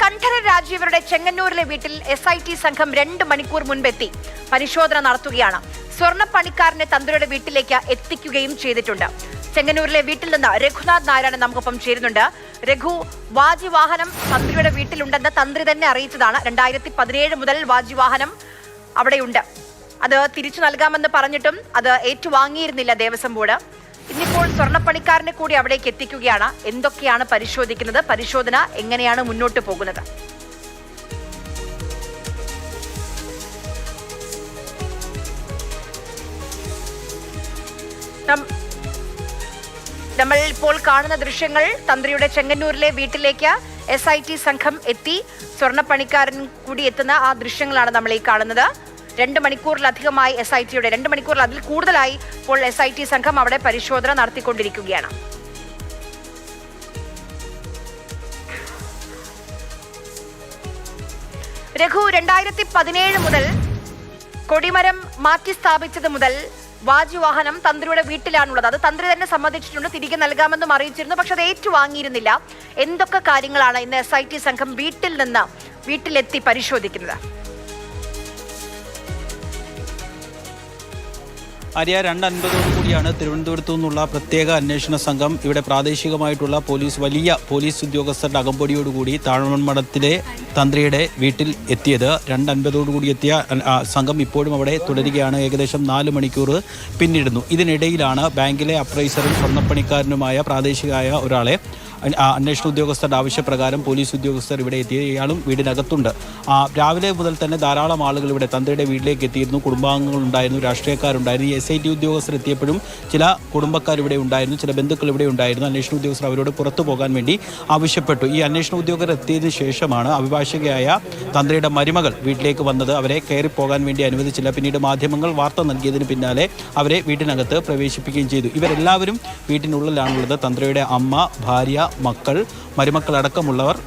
കണ്ഠര രാജീവരുടെ ചെങ്ങന്നൂരിലെ വീട്ടിൽ S I T സംഘം രണ്ട് മണിക്കൂർ മുൻപെത്തി പരിശോധന നടത്തുകയാണ്. സ്വർണ പണിക്കാരനെ തന്ത്രിയുടെ വീട്ടിലേക്ക് എത്തിക്കുകയും ചെയ്തിട്ടുണ്ട്. ചെങ്ങന്നൂരിലെ വീട്ടിൽ നിന്ന് രഘുനാഥ് നാരായണൻ നമുക്കൊപ്പം ചേരുന്നുണ്ട്. രഘു വാജി വാഹനം തന്ത്രിയുടെ വീട്ടിലുണ്ടെന്ന് തന്ത്രി തന്നെ അറിയിച്ചതാണ്. രണ്ടായിരത്തി പതിനേഴ് മുതൽ വാജിവാഹനം അവിടെയുണ്ട്. അത് തിരിച്ചു നൽകാമെന്ന് പറഞ്ഞിട്ടും അത് ഏറ്റുവാങ്ങിയിരുന്നില്ല ദേവസ്വം ബോർഡ്. ഇന്നിപ്പോൾ സ്വർണപ്പണിക്കാരനെ കൂടി അവിടേക്ക് എത്തിക്കുകയാണ്. എന്തൊക്കെയാണ് പരിശോധിക്കുന്നത്? പരിശോധന എങ്ങനെയാണ് മുന്നോട്ട് പോകുന്നത്? നമ്മൾ ഇപ്പോൾ കാണുന്ന ദൃശ്യങ്ങൾ തന്ത്രിയുടെ ചെങ്ങന്നൂരിലെ വീട്ടിലേക്ക് എസ് ഐ ടി സംഘം എത്തി. സ്വർണപ്പണിക്കാരൻ കൂടി എത്തുന്ന ആ ദൃശ്യങ്ങളാണ് നമ്മൾ ഈ കാണുന്നത്. രണ്ട് മണിക്കൂറിലധികമായി എസ് ഐ ടിയുടെ രണ്ട് മണിക്കൂറിൽ അതിൽ കൂടുതലായി ഇപ്പോൾ എസ് ഐ ടി സംഘം അവിടെ പരിശോധന നടത്തിക്കൊണ്ടിരിക്കുകയാണ്. രഘു രണ്ടായിരത്തി പതിനേഴ് മുതൽ കൊടിമരം മാറ്റി സ്ഥാപിച്ചത് മുതൽ വാജിവാഹനം തന്ത്രിയുടെ വീട്ടിലാണുള്ളത്. അത് തന്ത്രി തന്നെ സമ്മതിച്ചിട്ടുണ്ട് തിരികെ നൽകാമെന്നും അറിയിച്ചിരുന്നു പക്ഷെ അത് ഏറ്റുവാങ്ങിയിരുന്നില്ല. എന്തൊക്കെ കാര്യങ്ങളാണ് ഇന്ന് എസ് സംഘം വീട്ടിൽ നിന്ന് വീട്ടിലെത്തി പരിശോധിക്കുന്നത്? ആര്യ രണ്ട് അൻപതോടു കൂടിയാണ് തിരുവനന്തപുരത്തു നിന്നുള്ള പ്രത്യേക അന്വേഷണ സംഘം. ഇവിടെ പ്രാദേശികമായിട്ടുള്ള പോലീസ് വലിയ പോലീസ് ഉദ്യോഗസ്ഥരുടെ അകമ്പടിയോടുകൂടി താഴ്മൺമഠത്തിലെ തന്ത്രിയുടെ വീട്ടിൽ എത്തിയത്. രണ്ട് അൻപതോടു കൂടി എത്തിയ സംഘം ഇപ്പോഴും അവിടെ തുടരുകയാണ്. ഏകദേശം നാല് മണിക്കൂർ പിന്നിടുന്നു. ഇതിനിടയിലാണ് ബാങ്കിലെ അപ്രൈസറും സ്വർണപ്പണിക്കാരനുമായ പ്രാദേശികമായ ഒരാളെ അന്വേഷണ ഉദ്യോഗസ്ഥരുടെ ആവശ്യപ്രകാരം പോലീസ് ഉദ്യോഗസ്ഥർ ഇവിടെ എത്തി ഇയാളും വീടിനകത്തുണ്ട് രാവിലെ മുതൽ തന്നെ ധാരാളം ആളുകൾ ഇവിടെ തന്ത്രിയുടെ വീട്ടിലേക്ക് എത്തിയിരുന്നു. കുടുംബാംഗങ്ങൾ ഉണ്ടായിരുന്നു രാഷ്ട്രീയക്കാരുണ്ടായിരുന്നു എസ് ഐ ടി ഉദ്യോഗസ്ഥർ എത്തിയപ്പോഴും ചില കുടുംബക്കാർ ഇവിടെ ഉണ്ടായിരുന്നു ചില ബന്ധുക്കൾ ഇവിടെ ഉണ്ടായിരുന്നു. അന്വേഷണ ഉദ്യോഗസ്ഥർ അവരോട് പുറത്തു പോകാൻ വേണ്ടി ആവശ്യപ്പെട്ടു. ഈ അന്വേഷണ ഉദ്യോഗസ്ഥർ എത്തിയതിനു ശേഷമാണ് അഭിഭാഷകയായ തന്ത്രിയുടെ മരുമകൾ വീട്ടിലേക്ക് വന്നത്. അവരെ കയറി പോകാൻ വേണ്ടി അനുവദിച്ചില്ല. പിന്നീട് മാധ്യമങ്ങൾ വാർത്ത നൽകിയതിന് പിന്നാലെ അവരെ വീട്ടിനകത്ത് പ്രവേശിപ്പിക്കുകയും ചെയ്തു. ഇവരെല്ലാവരും വീട്ടിനുള്ളിലാണുള്ളത്. തന്ത്രിയുടെ അമ്മ ഭാര്യ മക്കൾ മരുമക്കളടക്കമുള്ളവർ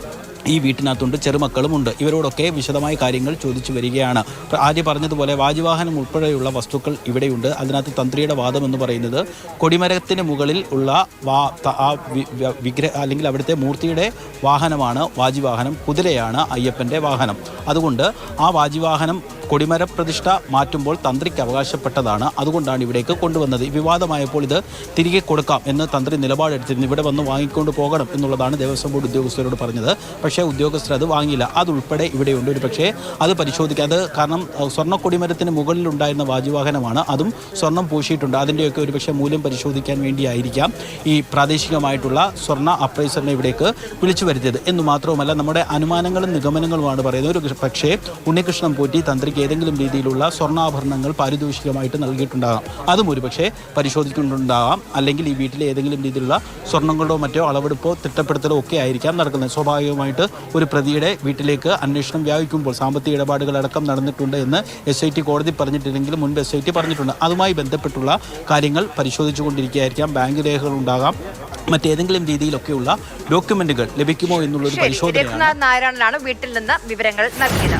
ഈ വീട്ടിനകത്തുണ്ട് ചെറുമക്കളുമുണ്ട് ഇവരോടൊക്കെ വിശദമായ കാര്യങ്ങൾ ചോദിച്ചു വരികയാണ്. ആദ്യം പറഞ്ഞതുപോലെ വാജിവാഹനം ഉൾപ്പെടെയുള്ള വസ്തുക്കൾ ഇവിടെയുണ്ട്. അതിനകത്ത് തന്ത്രിയുടെ വാദം എന്ന് പറയുന്നത് കൊടിമരത്തിന് മുകളിൽ ഉള്ള വാ ആ വിഗ്രഹ അല്ലെങ്കിൽ അവിടുത്തെ മൂർത്തിയുടെ വാഹനമാണ് വാജിവാഹനം. കുതിരയാണ് അയ്യപ്പന്റെ വാഹനം. അതുകൊണ്ട് ആ വാജിവാഹനം കൊടിമര പ്രതിഷ്ഠ മാറ്റുമ്പോൾ തന്ത്രിക്ക് അവകാശപ്പെട്ടതാണ്. അതുകൊണ്ടാണ് ഇവിടേക്ക് കൊണ്ടുവന്നത്. വിവാദമായപ്പോൾ ഇത് തിരികെ കൊടുക്കാം എന്ന് തന്ത്രി നിലപാടെടുത്തിരുന്നു. ഇവിടെ വന്ന് വാങ്ങിക്കൊണ്ട് പോകണം എന്നുള്ളതാണ് ദേവസ്വം ബോർഡ് ഉദ്യോഗസ്ഥരോട് പറഞ്ഞത്. പക്ഷേ ഉദ്യോഗസ്ഥർ അത് വാങ്ങിയില്ല. അതുൾപ്പെടെ ഇവിടെയുണ്ട്. ഒരു പക്ഷേ അത് പരിശോധിക്കുക അത് കാരണം സ്വർണ കൊടിമരത്തിന് മുകളിലുണ്ടായിരുന്ന വാജുവാഹനമാണ് അതും സ്വർണം പൂശിയിട്ടുണ്ട്. അതിന്റെയൊക്കെ ഒരു പക്ഷേ മൂല്യം പരിശോധിക്കാൻ വേണ്ടിയായിരിക്കാം ഈ പ്രാദേശികമായിട്ടുള്ള സ്വർണ അപ്രൈസറിനെ ഇവിടേക്ക് വിളിച്ചു വരുത്തിയത്. എന്ന് മാത്രവുമല്ല നമ്മുടെ അനുമാനങ്ങളും നിഗമനങ്ങളുമാണ് പറയുന്നത്. ഒരു പക്ഷേ ഉണ്ണികൃഷ്ണൻ പോറ്റി തന്ത്രിക്ക് ഏതെങ്കിലും രീതിയിലുള്ള സ്വർണാഭരണങ്ങൾ പാരിതോഷികമായിട്ട് നൽകിയിട്ടുണ്ടാകാം. അതും ഒരു പക്ഷേ പരിശോധിക്കുന്നുണ്ടാകാം അല്ലെങ്കിൽ ഈ വീട്ടിലെ ഏതെങ്കിലും രീതിയിലുള്ള സ്വർണങ്ങളോ മറ്റോ അളവെടുപ്പോ തിട്ടപ്പെടുത്തലോ ഒക്കെ ആയിരിക്കാം നടക്കുന്നത്. സ്വാഭാവികമായിട്ട് ഒരു പ്രതിയുടെ വീട്ടിലേക്ക് അന്വേഷണം വ്യാപിക്കുമ്പോൾ സാമ്പത്തിക ഇടപാടുകൾ അടക്കം നടന്നിട്ടുണ്ട് എന്ന് എസ് ഐ ടി കോടതി പറഞ്ഞിട്ടില്ലെങ്കിലും മുൻപ് എസ് ഐ ടി പറഞ്ഞിട്ടുണ്ട്. അതുമായി ബന്ധപ്പെട്ടുള്ള കാര്യങ്ങൾ പരിശോധിച്ചുകൊണ്ടിരിക്കുകയായിരിക്കാം. ബാങ്ക് രേഖകൾ ഉണ്ടാകാം. മറ്റേതെങ്കിലും രീതിയിലൊക്കെയുള്ള ഡോക്യുമെന്റുകൾ ലഭിക്കുമോ എന്നുള്ളൊരു പരിശോധന നാരായണനാണ് വീട്ടിൽ നിന്ന് വിവരങ്ങൾ നൽകിയത്.